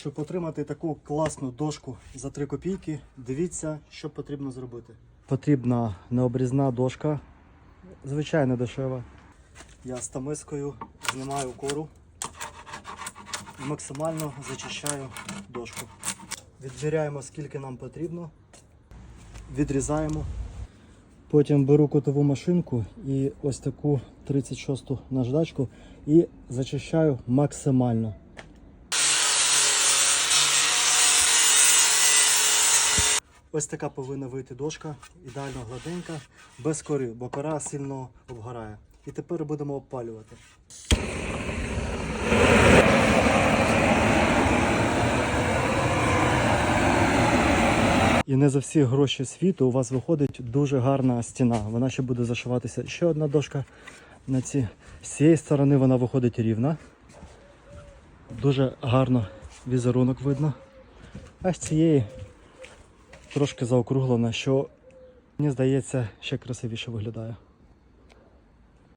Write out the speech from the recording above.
Щоб отримати таку класну дошку за 3 копійки, дивіться, що потрібно зробити. Потрібна необрізна дошка, звичайно дешева. Я з тамискою знімаю кору і максимально зачищаю дошку. Відміряємо, скільки нам потрібно, відрізаємо. Потім беру котову машинку і ось таку 36-ту наждачку і зачищаю максимально. Ось така повинна вийти дошка, ідеально гладенька, без кори, бо кора сильно обгорає. І тепер будемо обпалювати. І не за всі гроші світу у вас виходить дуже гарна стіна. Вона ще буде зашиватися. Ще одна дошка на ці. З цієї сторони вона виходить рівна. Дуже гарно візерунок видно. А з цієї трошки заокруглена, що мені здається ще красивіше виглядає.